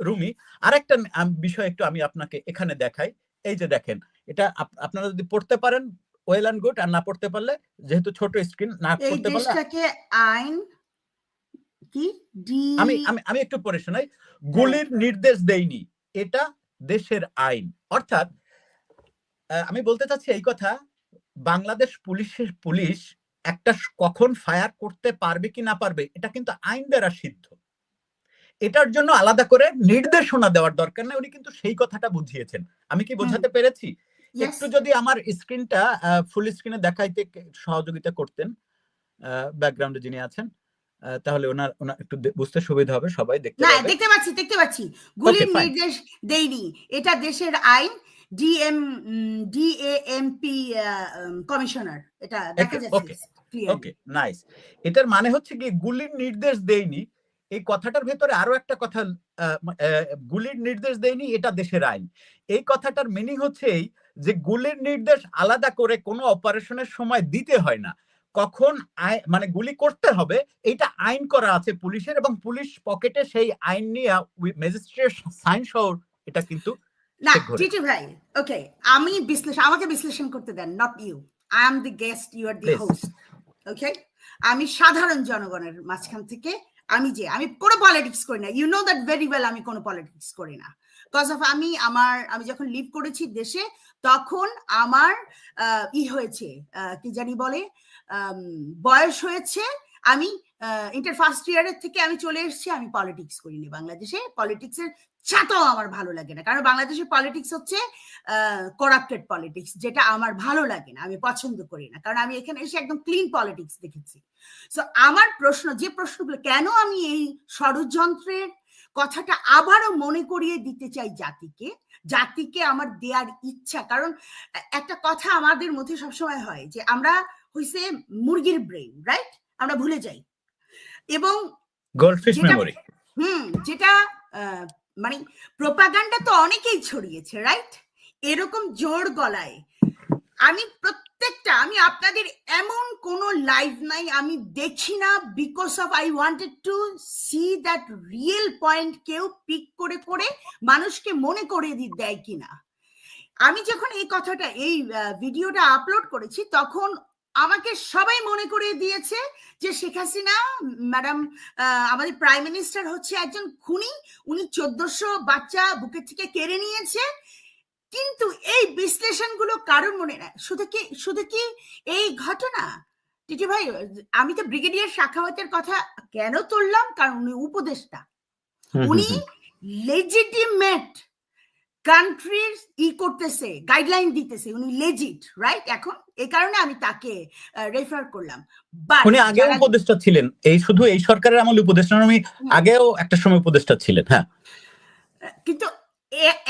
রুমি। আরেকটা আম- বিষয় একটু আমি আপনাকে এখানে দেখাই। এই যে দেখেন এটা আপনারা যদি পড়তে পারেন ওয়েল অ্যান্ড গুড আর না পড়তে পারলে যেহেতু ছোট স্ক্রিন না পড়তে পারলে আইন কি? ডি আমি আমি আমি একটু পড়ে শোনাই। গুলির নির্দেশ দেইনি এটা দেশের আইন। অর্থাৎ আমি বলতে চাচ্ছি এই কথা বাংলাদেশ পুলিশের পুলিশ একটা কখন ফায়ার করতে পারবে কি না পারবে এটা কিন্তু আইন দ্বারা সিদ্ধ। এটার জন্য আলাদা করে নির্দেশনা দেওয়ার দরকার নেই। উনি কিন্তু সেই কথাটা বুঝিয়েছেন। আমি কি বোঝাতে পেরেছি. একটু যদি আমার স্ক্রিনটা ফুল স্ক্রিনে দেখাইতে সহযোগিতা করতেন ব্যাকগ্রাউন্ডে যিনি আছেন তাহলে ওনার ওনার একটু বুঝতে সুবিধা হবে সবাই দেখতে না দেখতে পাচ্ছি দেখতে পাচ্ছি। গুলির নির্দেশ দেইনি। এটা দেশের আইন ডিএম ডিএএমপি কমিশনার। এটা দেখা যাচ্ছে. ওকে নাইস এটার মানে হচ্ছে কি গুলির নির্দেশ দেয়নি এই কথাটার ভেতরে আরও একটা কথা গুলির নির্দেশ দেয়নি এটা দেশের আইন এই কথাটার মিনিং হচ্ছে এই যে গুলির নির্দেশ আলাদা করে কোনো অপারেশনের সময় দিতে হয় না কখন মানে গুলি করতে হবে এটা আইন করা আছে পুলিশের এবং পুলিশ পকেটে সেই আইন নিয়ে ম্যাজিস্ট্রেট সাইন সহ এটা কিন্তু না। টিটি ভাই ওকে আমি বিশ্লেষণ আমাকে বিশ্লেষণ করতে দেন not you I am the guest you are the. Host okay আমি সাধারণ জনগণের মাঝখান থেকে আমি যে, আমি কোনো পলিটিক্স করি না। You know that very well আমি কোনো পলিটিক্স করি না। বিকজ অফ আমি, আমার, আমি যখন লিভ করেছি দেশে, তখন আমার ই হয়েছে কি জানি বলে বয়স হয়েছে, আমি ইন্টার ফার্স্ট ইয়ারের থেকে আমি চলে এসেছি, আমি পলিটিক্স করিনি বাংলাদেশে। পলিটিক্সের ছাতাও আমার ভালো লাগে না। কারণ বাংলাদেশের পলিটিক্স হচ্ছে করাপ্টেড পলিটিক্স যেটা আমার ভালো লাগে না আমি পছন্দ করি না। কারণ আমি এখানে এসে একদম ক্লিন পলিটিক্স দেখেছি। সো আমার প্রশ্ন যে প্রশ্নগুলো কেন আমি এই ষড়যন্ত্রের কথাটা আবারও মনে করিয়ে দিতে চাই জাতিকে জাতিকে আমার দেয়ার ইচ্ছা। কারণ একটা কথা আমাদের মধ্যে সবসময় হয় যে আমরা হইছে মুরগির ব্রেন রাইট আমরা ভুলে যাই। এবং হুম যেটা আহ, মানে প্রোপাগান্ডা তো অনেকেই ছড়িয়েছে রাইট এরকম জোর গলায়। আমি প্রত্যেকটা, আমি আপনাদের এমন কোন লাইভ নাই, আমি দেখি না because of I wanted to see that real point কেউ পিক করে করে মানুষকে মনে করে দি, দেয় কিনা। আমি যখন এই কথাটা, এই ভিডিওটা আপলোড করেছি, তখন আমাকে সবাই মনে করে দিয়েছে যে শেখ হাসিনা ম্যাডাম আমাদের প্রাইম মিনিস্টার হচ্ছে একজন খুনি। উনি চোদ্দশো বাচ্চা বুকের থেকে কেড়ে নিয়েছে। কিন্তু এই বিশ্লেষণগুলো কারণ মনে না শুধু কি শুধু কি এই ঘটনা? টিটি ভাই আমি তো ব্রিগেডিয়ার শাখাওয়াতের কথা কেন তুললাম? কারণ উনি উপদেষ্টা। উনি লেজিটিমেট কান্ট্রির ই করতেছে গাইডলাইন দিতেছে উনি লেজিট রাইট এখন এই কারণে আমি তাকে রেফার করলাম। উনি আগেও উপদেষ্টা ছিলেন। এই শুধু এই সরকারের আমলে উপদেষ্টা আমি আগেও একটা সময় উপদেষ্টা ছিলেন হ্যাঁ। কিন্তু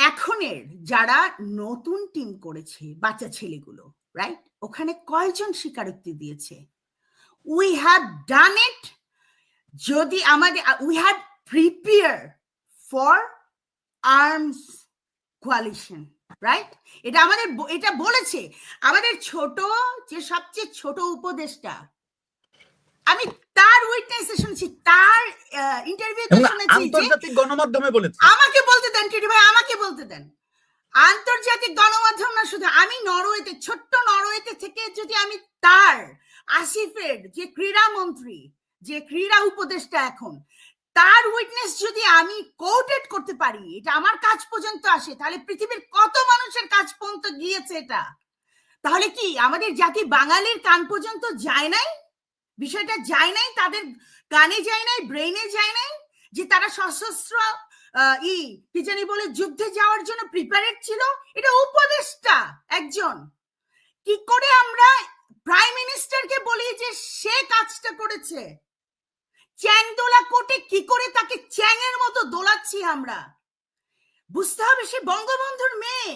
এখনের যারা নতুন টিম করেছে বাচ্চা ছেলেগুলো রাইট ওখানে কয়জন স্বীকারোক্তি দিয়েছে? উই হ্যাভ ডান ইট যদি আমাদের we have prepare for arms coalition right এটা আমাদের এটা বলেছে আমাদের ছোট যে সবচেয়ে ছোট উপদেশটা আমি তার উইটনেসে শুনছি তার ইন্টারভিউতে শুনেছি আন্তর্জাতিক গণমাধ্যমে বলেছে। আমাকে বলতে দেন টিটি ভাই আমাকে বলতে দেন। আন্তর্জাতিক গণমাধ্যম না শুধু আমি নরওয়েতে ছোট্ট নরওয়েতে থেকে যদি আমি তার আসিফের যে ক্রীড়া মন্ত্রী যে ক্রীড়া উপদেষ্টা এখন তার উইটনেস যদি আমি কোটেড করতে পারি, এটা আমার কাজ পর্যন্ত আসে, তাহলে পৃথিবীর কত মানুষের কাজ পর্যন্ত গিয়েছে এটা? তাহলে কি আমাদের জাতি বাঙালির কান পর্যন্ত যায় নাই? বিষয়টা যায় নাই, তাদের কানে যায় নাই ব্রেইনে যায় নাই? যে তারা সশস্ত্র ই, কি জানি বলে, যুদ্ধে যাওয়ার জন্য প্রিপারেড ছিল? এটা উপদেষ্টা একজন। কি করে আমরা প্রাইম মিনিস্টারকে বলি যে সে কাজটা করেছে? চ্যাং দোলা কি করে তাকে চ্যাংয়ের মতো দোলাচ্ছি আমরা? বুঝতে হবে সে বঙ্গবন্ধুর মেয়ে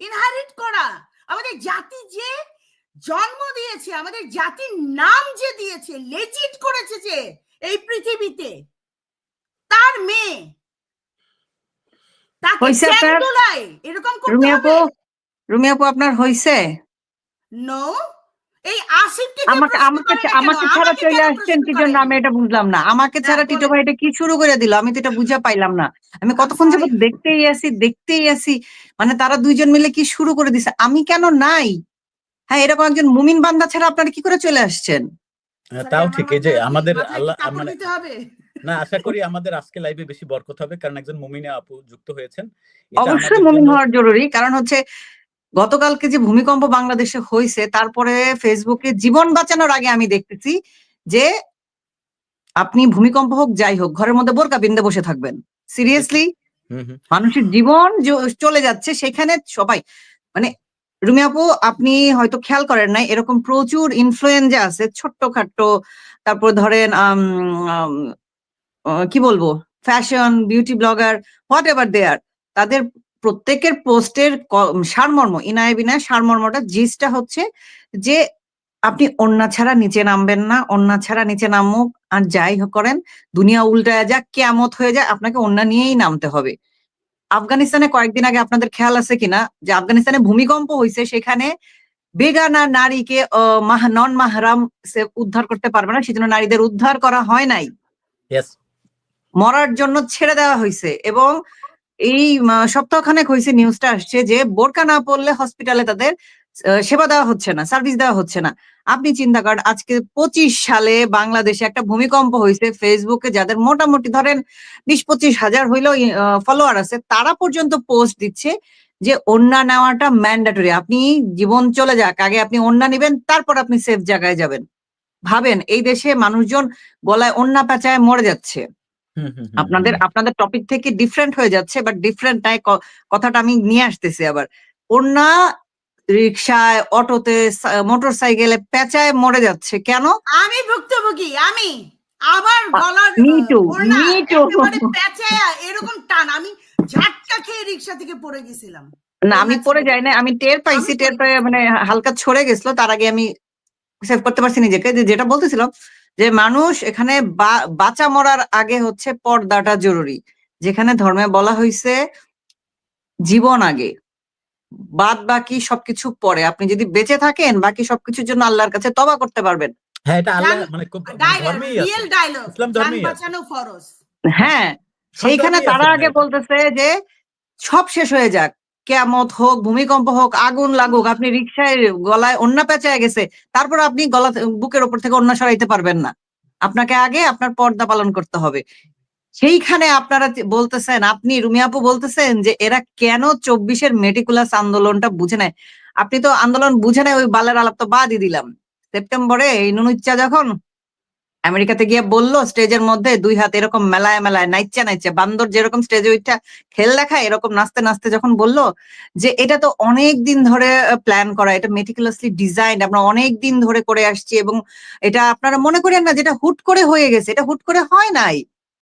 ইনহারিট করা। আমাদের জাতি যে জন্ম দিয়েছে আমাদের জাতির নাম যে দিয়েছে লেজিট করেছে যে এই পৃথিবীতে তার মেয়ে। এরকম করতে রুমি হবে। রুমি আপু আপনার হয়েছে নো এই আসিফকে আমাকে আমাকে? আমাকে ছাড়া চলে আসছেন কি জন্য আমি এটা বুঝলাম না। আমাকে ছাড়া টিটো ভাই এটা কি শুরু করে দিল? আমি তো এটা বুঝে পাইলাম না। আমি কতক্ষণ. যাবত দেখতেই আছি দেখতেই আছি। মানে তারা দুইজন মিলে কি শুরু করে দিছে? আমি কেন নাই? হ্যাঁ এরকম একজন মুমিন বান্দা ছাড়া আপনারা কি করে চলে আসছেন? তাও ঠিক এই যে আমাদের আল্লাহ মানে না আশা করি আমাদের আজকে লাইভে বেশি বরকত হবে কারণ একজন মুমিনা আপু যুক্ত হয়েছেন। অবশ্যই মুমিন হওয়ার জরুরি কারণ হচ্ছে গতকালকে যে ভূমিকম্প বাংলাদেশে হয়েছে তারপরে ফেসবুকে জীবন বাঁচানোর আগে আমি দেখতেছি যে আপনি ভূমিকম্প হোক যাই হোক ঘরের মধ্যে বোরকা বিন্দে বসে থাকবেন। সিরিয়াসলি মানুষের জীবন চলে যাচ্ছে সেখানে সবাই মানে রুমি আপু আপনি হয়তো খেয়াল করেন নাই এরকম প্রচুর ইনফ্লুয়েঞ্জা আছে ছোট্ট খাট্ট তারপর ধরেন কি বলব fashion beauty blogger whatever they are তাদের প্রত্যেকের পোস্টের সারমর্ম ইনায় বিনায় সারমর্মটা জিসটা হচ্ছে যে আপনি অন্যা ছাড়া নিচে নামবেন না অন্যা ছাড়া নিচে নামুক আর যাই করেন দুনিয়া উল্টায় যাক কেয়ামত হয়ে যায় আপনাকে অন্যা নিয়েই নামতে হবে। আফগানিস্তানে কয়েকদিন আগে আপনাদের খেয়াল আছে কিনা যে আফগানিস্তানে ভূমিকম্প হয়েছে সেখানে বেগানা নারীকে নন মাহরাম সে উদ্ধার করতে পারবে না সেজন্য নারীদের উদ্ধার করা হয় নাই। মরার জন্য ছেড়ে দেওয়া হয়েছে এবং এই সপ্তাহখানেক হয়েছে নিউজটা আসছে যে বোরকা না পড়লে হসপিটালে তাদের সেবা দেওয়া হচ্ছে না সার্ভিস দেওয়া হচ্ছে না। আপনি চিন্তা করেন, আজকে পঁচিশ সালে বাংলাদেশে একটা ভূমিকম্প হয়েছে ফেসবুকে যাদের মোটামুটি ধরেন বিশ পঁচিশ হাজার হইলেও ফলোয়ার আছে, তারা পর্যন্ত পোস্ট দিচ্ছে যে ওন্না নেওয়াটা ম্যান্ডেটরি আপনি জীবন চলে যাক, আগে আপনি ওন্না নেবেন, তারপর আপনি সেফ জায়গায় যাবেন। ভাবেন, এই দেশে মানুষজন গলায় ওন্না পেঁচায় মরে যাচ্ছে। আপনাদের আপনাদের টপিক থেকে ডিফারেন্ট হয়ে যাচ্ছে বাট ডিফারেন্ট নাই কথাটা আমি নিয়ে আসতেছি আবার। ওনা রিক্সায় অটোতে মোটর সাইকেলে পেঁচায় মরে যাচ্ছে। কেন? আমি ভুক্তভোগী আমি। আবার গলার. একেবারে প্যাঁচায়া এরকম টান। আমি ঝাটকা খেয়ে রিক্সা থেকে পড়ে গেছিলাম। না আমি পরে যাই না আমি টের পাইছি টের পড়ে পেয়ে মানে হালকা ছড়ে গেছিল তার আগে আমি সেভ করতে পারছি নিজেকে যেটা বলতেছিলাম যে মানুষ এখানে বা- বাঁচা মরার আগে হচ্ছে পর্দাটা জরুরি। যেখানে ধর্মে বলা হয়েছে জীবন আগে বাদ বাকি সবকিছু পরে। আপনি যদি বেঁচে থাকেন বাকি সবকিছুর জন্য আল্লাহর কাছে তবা করতে পারবেন। হ্যাঁ এটা আল্লাহ মানে মানে রিয়েল ডায়লগ ইসলাম। বাঁচানো ফরজ। হ্যাঁ সেইখানে তারা আগে বলতেছে যে সব শেষ হয়ে যাক। কেমত হোক, ভূমিকম্প হোক, আগুন লাগুক, আপনি রিক্সায় গলায় অন্য পেঁচায় গেছে, তারপর আপনি গলা বুকের ওপর থেকে অন্য সরাইতে পারবেন না। আপনাকে আগে আপনার পর্দা পালন করতে হবে। সেইখানে আপনারা বলতেছেন, আপনি রুমিয়াপু বলতেছেন যে এরা কেন চব্বিশের মেটিকুলাস আন্দোলনটা বুঝে নেয়? আপনি তো আন্দোলন বুঝে নেয়, ওই বালের আলাপ তো বাদই দিলাম। সেপ্টেম্বরে এই নুনুচ্চা যখন আমেরিকাতে গিয়ে বলল, স্টেজের মধ্যে দুই হাত এরকম মেলায় মেলায় নাইচা নাইচা বান্দর যেরকম স্টেজে ওইটা খেল দেখায়, এরকম নাচতে নাচতে যখন বলল যে, এটা তো অনেক দিন ধরে প্ল্যান করা, এটা মেটিকুলাসলি ডিজাইন আমরা অনেক দিন ধরে করে আসছি এবং এটা আপনারা মনে করেন না যেটা হুট করে হয়ে গেছে, এটা হুট করে হয় নাই।